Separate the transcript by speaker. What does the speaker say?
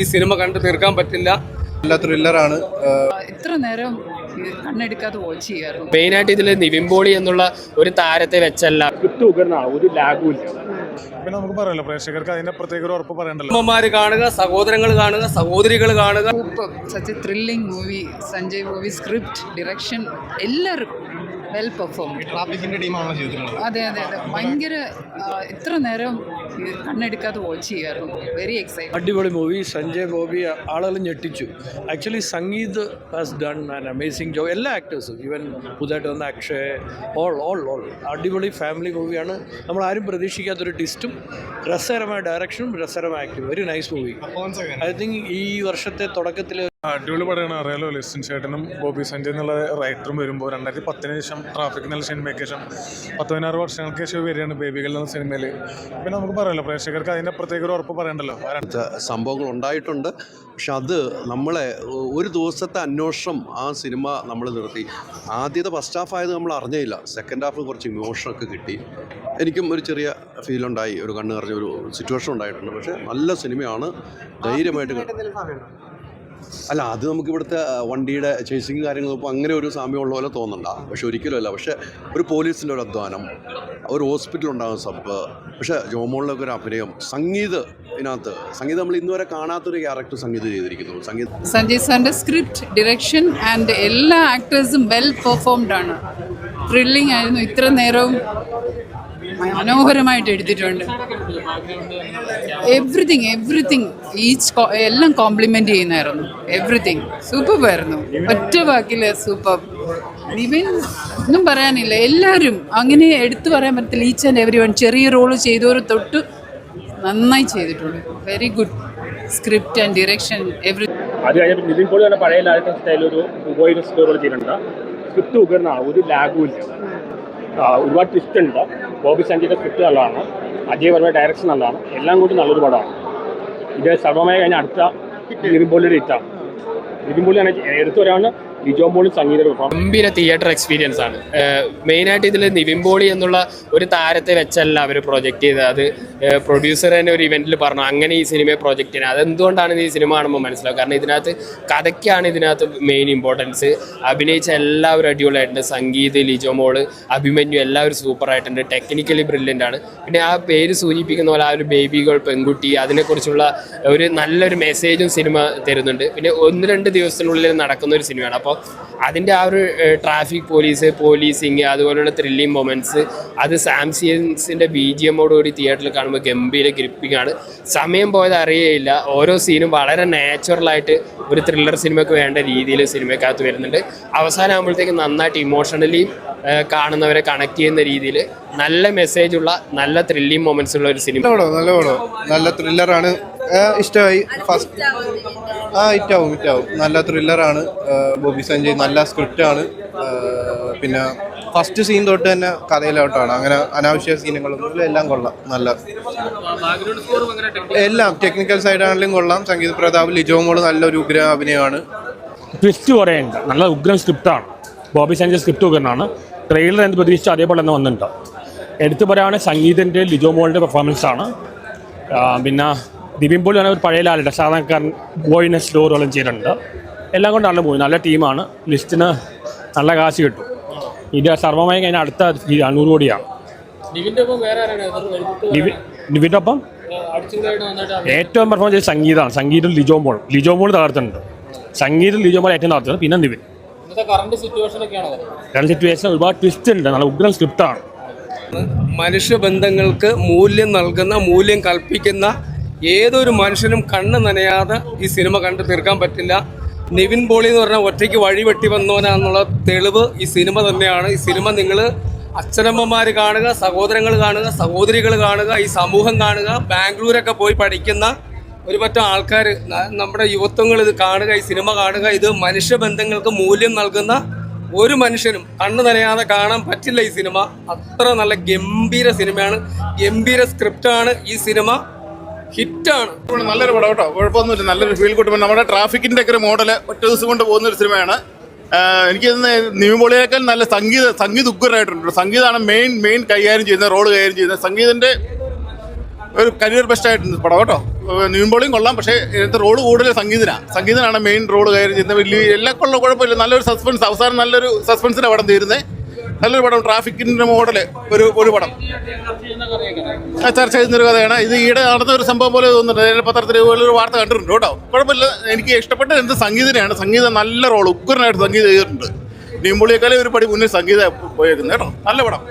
Speaker 1: ഈ സിനിമ കണ്ടു തീർക്കാൻ പറ്റില്ല.
Speaker 2: നല്ല ത്രില്ലറാണ്
Speaker 3: ഇത്ര നേരം കണ്ണെടുക്കാതെ വാച്ച് ചെയ്യാറുണ്ട്
Speaker 4: മെയിനായിട്ട് ഇതിൽ നിവിൻ പോളി എന്നുള്ള ഒരു താരത്തെ വെച്ചല്ല.
Speaker 5: ഒരു ലാഗും ഇല്ല.
Speaker 6: പിന്നെ നമുക്ക് പറയാലോ പ്രേക്ഷകർക്ക് അതിന്റെ പ്രത്യേക ഒരു ഉറപ്പ് പറയണ്ടല്ലോ.
Speaker 1: അമ്മമാര് കാണുക സഹോദരങ്ങൾ കാണുക സഹോദരികൾ കാണുക.
Speaker 3: Such thrilling movie Sanjay movie script direction എല്ലാവരും വെൽ പെർഫോം
Speaker 2: ട്രാഫിക്കിന്റെ ടീമാണോ ചെയ്തിട്ടുള്ളത്?
Speaker 3: അതെ അതെ അതെ. ഭയങ്കര ഇത്ര നേരം കണ്ണെടുക്കാതെ വാച്ച് ചെയ്യായിരുന്നു വെരി എക്സൈറ്റ്
Speaker 7: അടിപൊളി മൂവി സഞ്ജയ് ബോബി ആളുകൾ ഞെട്ടിച്ചു. Actually Sangeeth has done an amazing job എല്ലാ ആക്ടേഴ്സും ഈവൻ പുതുതായിട്ട് വന്ന അക്ഷയ് ഓൾ ഓൾ ഓൾ അടിപൊളി ഫാമിലി മൂവിയാണ് നമ്മൾ ആരും പ്രതീക്ഷിക്കാത്തൊരു ട്വിസ്റ്റും രസകരമായ ഡയറക്ഷനും രസകരമായ ആക്ടും very nice movie I think ഈ വർഷത്തെ തുടക്കത്തിൽ
Speaker 6: അടിപൊളി പടമാണ് അറിയാലോ ലിസ്റ്റിൻ ചേട്ടനും ബോബി സഞ്ജയ് എന്നുള്ള റൈറ്ററും വരുമ്പോൾ രണ്ടായിരത്തി പത്തിന് ശേഷം ട്രാഫിക് എന്നുള്ള സിനിമയ്ക്ക് ശേഷം പത്ത് പതിനാറ് വർഷങ്ങൾക്ക് ശേഷം വരികയാണ് ബേബികൾ എന്ന സിനിമയിൽ പിന്നെ നമുക്ക് പറയാമല്ലോ പ്രേക്ഷകർക്ക് അതിന്റെ പ്രത്യേക ഒരു ഉറപ്പ് പറയണ്ടല്ലോ
Speaker 8: സംഭവങ്ങൾ ഉണ്ടായിട്ടുണ്ട് പക്ഷെ അത് നമ്മളെ ഒരു ദിവസത്തെ അന്വേഷണം ആ സിനിമ നമ്മൾ നിർത്തി ആദ്യത്തെ ഫസ്റ്റ് ഹാഫ് ആയത് നമ്മൾ അറിഞ്ഞില്ല സെക്കൻഡ് ഹാഫ് കുറച്ച് ഇമോഷനൊക്കെ കിട്ടി എനിക്കും ഒരു ചെറിയ ഫീൽ ഉണ്ടായി ഒരു കണ്ണ് നിറഞ്ഞ ഒരു സിറ്റുവേഷൻ ഉണ്ടായിട്ടുണ്ട് പക്ഷേ നല്ല സിനിമയാണ് ധൈര്യമായിട്ട് അല്ല അത് നമുക്ക് ഇവിടുത്തെ വണ്ടിയുടെ ചേസിങ് കാര്യങ്ങൾ ഇപ്പോൾ അങ്ങനെ ഒരു സാമ്യം ഉള്ള പോലെ തോന്നണ്ട. പക്ഷെ ഒരിക്കലും അല്ല. പക്ഷേ ഒരു പോലീസിന്റെ ഒരു അധ്വാനം ഒരു ഹോസ്പിറ്റൽ ഉണ്ടാകുന്ന സബ് പക്ഷേ ജോമോളിലൊക്കെ ഒരു അഭിനയം സംഗീത് ഇതിനകത്ത്. സംഗീതം നമ്മൾ ഇന്നുവരെ കാണാത്തൊരു ക്യാരക്ടർ സംഗീതം ചെയ്തിരിക്കുന്നു. സംഗീതം
Speaker 3: സഞ്ജയ് സാറിന്റെ സ്ക്രിപ്റ്റ് ഡിറക്ഷൻ ആൻഡ് എല്ലാ ആക്ടേഴ്സും വെൽ പെർഫോംഡ് ആണ്. ത്രില്ലിംഗ് ആയിരുന്നു. ഇത്ര നേരവും മനോഹരമായിട്ട് എടുത്തിട്ടുണ്ട്. എവ്രിതിങ് എവ്രിതിങ് ഈച്ച് എല്ലാം കോംപ്ലിമെന്റ് ചെയ്യുന്നായിരുന്നു എവ്രിതിങ് സൂപ്പർ ആയിരുന്നു. ഒറ്റ വാക്കിൽ സൂപ്പർ നിവിൻ ഒന്നും പറയാനില്ല എല്ലാവരും അങ്ങനെ എടുത്തു പറയാൻ പറ്റത്തില്ല. ഈച്ച് ആൻഡ് എവരി വൺ ചെറിയ റോൾ ചെയ്തവർ തൊട്ട് നന്നായി ചെയ്തിട്ടുണ്ട്. Very good script and direction every
Speaker 5: അത് കഴിഞ്ഞപ്പോൾ നിതിൻ പോളി തന്നെ പഴയ സ്റ്റൈൽ ഒരു ഉപയോഗിക്കുന്ന സ്കോർ ചെയ്തിട്ടുണ്ട് സ്ക്രിപ്റ്റ് ഉഗ്രനാണ് ഒരു ലാഗും ഇല്ല. ആ, ഒരുപാട് ട്വിസ്റ്റ് ഉണ്ട്. ബോബി സഞ്ജയുടെ സ്ക്രിപ്റ്റ് നല്ലതാണ്. അജയ് വർമ്മയുടെ ഡയറക്ഷൻ നല്ലതാണ്. എല്ലാം കൂടി നല്ലൊരു പടമാണ്. ഇത് സർവമായി കഴിഞ്ഞ അടുത്ത ഇരുമ്പൊള്ളിയുടെ ഇറ്റാണ് പോളിയാണ് എടുത്തു വരാണ് ലിജോ മോളി സംഗീത
Speaker 4: ഗംഭീര തിയേറ്റർ എക്സ്പീരിയൻസ് ആണ്. മെയിനായിട്ട് ഇതിൽ നിവിൻ എന്നുള്ള ഒരു താരത്തെ വെച്ചല്ല അവർ പ്രൊജക്റ്റ് ചെയ്തത്. അത് പ്രൊഡ്യൂസർ തന്നെ ഒരു ഇവന്റിൽ പറഞ്ഞു അങ്ങനെ ഈ സിനിമയെ പ്രൊജക്റ്റ് ചെയ്യുന്നത് അതെന്തുകൊണ്ടാണ് ഈ സിനിമ കാണുമ്പോൾ മനസ്സിലാവും കാരണം ഇതിനകത്ത് കഥയ്ക്കാണ് ഇതിനകത്ത് മെയിൻ ഇമ്പോർട്ടൻസ് അഭിനയിച്ച എല്ലാവരും അടിപൊളിയായിട്ടുണ്ട്. സംഗീത് ലിജോ മോൾ അഭിമന്യു എല്ലാവരും സൂപ്പർ ആയിട്ടുണ്ട് ടെക്നിക്കലി ബ്രില്യന്റ് ആണ്. പിന്നെ ആ പേര് സൂചിപ്പിക്കുന്ന പോലെ ആ ഒരു ബേബി ഗേൾ പെൺകുട്ടി അതിനെക്കുറിച്ചുള്ള ഒരു നല്ലൊരു മെസ്സേജും സിനിമ തരുന്നുണ്ട്. പിന്നെ ഒന്ന് രണ്ട് ദിവസത്തിനുള്ളിൽ നടക്കുന്ന ഒരു സിനിമയാണ് അപ്പോൾ അതിന്റെ ആ ഒരു ട്രാഫിക് പോലീസ് പോലീസിങ് അതുപോലെയുള്ള ത്രില്ലിംഗ് മൊമെന്റ്സ് അത് സാംസിയൻസിന്റെ ബി ജി എമ്മോടുകൂടി തിയേറ്ററിൽ കാണുമ്പോൾ ഗംഭീര ഗ്രിപ്പിംഗ് ആണ്. സമയം പോയത് അറിയേയില്ല. ഓരോ സീനും വളരെ നാച്ചുറലായിട്ട് ഒരു ത്രില്ലർ സിനിമയ്ക്ക് വേണ്ട രീതിയിൽ സിനിമയ്ക്കകത്ത് വരുന്നുണ്ട്. അവസാനം ആകുമ്പോഴത്തേക്ക് നന്നായിട്ട് ഇമോഷണലി കാണുന്നവരെ കണക്ട് ചെയ്യുന്ന രീതിയിൽ നല്ല മെസ്സേജുള്ള നല്ല ത്രില്ലിംഗ് മൊമെന്റ്സ് ഉള്ള ഒരു സിനിമ
Speaker 2: നല്ല ത്രില്ലറാണ് ഇഷ്ടമായി. ഫസ്റ്റ് ആ ഇറ്റാവും ഇറ്റാവും. നല്ല ത്രില്ലറാണ്. ബോബി സഞ്ജയ് നല്ല സ്ക്രിപ്റ്റാണ്. പിന്നെ ഫസ്റ്റ് സീൻ തൊട്ട് തന്നെ കഥയിലോട്ടാണ്. അങ്ങനെ അനാവശ്യ സീനുകളൊന്നും എല്ലാം കൊള്ളാം. നല്ല എല്ലാം ടെക്നിക്കൽ സൈഡാണെങ്കിലും കൊള്ളാം. സംഗീത പ്രതാപ് ലിജോ മോൾ നല്ലൊരു ഉഗ്ര അഭിനയമാണ്
Speaker 5: ട്വിസ്റ്റ് പറയുന്നത് നല്ല ഉഗ്രം സ്ക്രിപ്റ്റാണ്. ബോബി സഞ്ജയ് സ്ക്രിപ്റ്റ് ഉഗ്രനാണ്. ട്രെയിലർ എന്ത് പ്രതീക്ഷിച്ചു അതേപോലെ തന്നെ വന്നിട്ടുണ്ട്. എടുത്തു പറയുകയാണെങ്കിൽ സംഗീതന്റെ ലിജോ മോളിന്റെ പെർഫോമൻസ് ആണ്. പിന്നെ ദിബിൻ പോലും ആണ് ഒരു പഴയ ലാലിട്ട സാധാരണക്കാരൻ ബോയിനെ സ്റ്റോറുകളും ചെയ്തിട്ടുണ്ട്. എല്ലാം കൊണ്ടാണ് നല്ല മൂവി നല്ല ടീമാണ്. ലിസ്റ്റിന് നല്ല കാശ് കിട്ടും. ഇത് സർവമായി കഴിഞ്ഞാൽ അടുത്ത അഞ്ഞൂറ് കോടിയാണ്.
Speaker 4: ഡിവിന്റെ ഒപ്പം
Speaker 5: ഏറ്റവും പെർഫോം ചെയ്ത സംഗീതമാണ്. സംഗീതം ലിജോ മോൾ ലിജോ മോൾ തകർത്തിട്ടുണ്ട്. സംഗീതം ലിജോ മോൾ ഏറ്റവും തകർത്തിട്ടുണ്ട്. പിന്നെ നിവിൻ
Speaker 4: ഇന്നത്തെ കറണ്ട്
Speaker 5: സിറ്റുവേഷൻ ഒരുപാട് ട്വിസ്റ്റ് ഉണ്ട്. നല്ല ഉഗ്രൻ സ്ക്രിപ്റ്റാണ്
Speaker 1: മനുഷ്യബന്ധങ്ങൾക്ക് മൂല്യം നൽകുന്ന മൂല്യം കൽപ്പിക്കുന്ന ഏതൊരു മനുഷ്യനും കണ്ണ് നനയാതെ ഈ സിനിമ കണ്ടു തീർക്കാൻ പറ്റില്ല. നിവിൻ പോളി എന്ന് പറഞ്ഞാൽ ഒറ്റയ്ക്ക് വഴി വെട്ടി വന്നവനാന്നുള്ള തെളിവ് ഈ സിനിമ തന്നെയാണ്. ഈ സിനിമ നിങ്ങൾ അച്ഛനമ്മമാർ കാണുക സഹോദരങ്ങൾ കാണുക സഹോദരികൾ കാണുക ഈ സമൂഹം കാണുക ബാംഗ്ലൂരൊക്കെ പോയി പഠിക്കുന്ന ഒരു പറ്റം ആൾക്കാർ നമ്മുടെ യുവത്വങ്ങൾ ഇത് കാണുക ഈ സിനിമ കാണുക ഇത് മനുഷ്യബന്ധങ്ങൾക്ക് മൂല്യം നൽകുന്ന ഒരു മനുഷ്യനും കണ്ണു നനയാതെ കാണാൻ പറ്റില്ല ഈ സിനിമ. അത്ര നല്ല ഗംഭീര സിനിമയാണ്. ഗംഭീര സ്ക്രിപ്റ്റാണ് ഈ സിനിമ. ഹിറ്റാണ്.
Speaker 9: നല്ലൊരു പടം കേട്ടോ. കുഴപ്പമൊന്നുമില്ല. നല്ലൊരു ഫീൽ കിട്ടുമ്പോൾ നമ്മുടെ ട്രാഫിക്കിന്റെ ഒക്കെ മോഡൽ ഒറ്റ ദിവസം കൊണ്ട് പോകുന്ന ഒരു സിനിമയാണ്. എനിക്ക് നിവിമോളിയേക്കാൾ നല്ല സംഗീത സംഗീത ഉഗ്രനായിട്ടുണ്ട് സംഗീതമാണ് മെയിൻ മെയിൻ കൈകാര്യം ചെയ്യുന്നത് റോൾ കൈകാര്യം ചെയ്യുന്നത് സംഗീതന്റെ ഒരു കരിയർ ബെസ്റ്റ് ആയിട്ടുണ്ട് പടം കേട്ടോ. നീമ്പോളിയും കൊള്ളാം. പക്ഷേ ഇതിനകത്ത് റോൾ കൂടുതൽ സംഗീതനാണ് സംഗീതനാണ് മെയിൻ റോൾ കൈകാര്യം ചെയ്യുന്നത്. വലിയ എല്ലാ കൊള്ള. കുഴപ്പമില്ല. നല്ലൊരു സസ്പെൻസ് അവസാനം നല്ലൊരു സസ്പെൻസിന്റെ അവിടെ തീരുന്നത് നല്ലൊരു പടം ട്രാഫിക്കിന്റെ മോഡൽ ഒരു ഒരു പടം. ചർച്ച ചെയ്യുന്നൊരു കഥയാണ്. ഇത് ഈടെ നടന്ന ഒരു സംഭവം പോലെ തോന്നുന്നുണ്ട്. പത്രത്തിൽ ഒരു വാർത്ത കണ്ടിട്ടുണ്ട് കേട്ടോ. കുഴപ്പമില്ല. എനിക്ക് ഇഷ്ടപ്പെട്ട എന്ത് സംഗീതനെയാണ്. സംഗീതം നല്ല റോൾ. ഉഗ്രനായിട്ട് സംഗീതം ചെയ്തിട്ടുണ്ട്. നീമ്പുളിയേക്കാളും ഒരു പടി മുന്നിൽ സംഗീതം പോയേക്കുന്നത് കേട്ടോ. നല്ല പടം.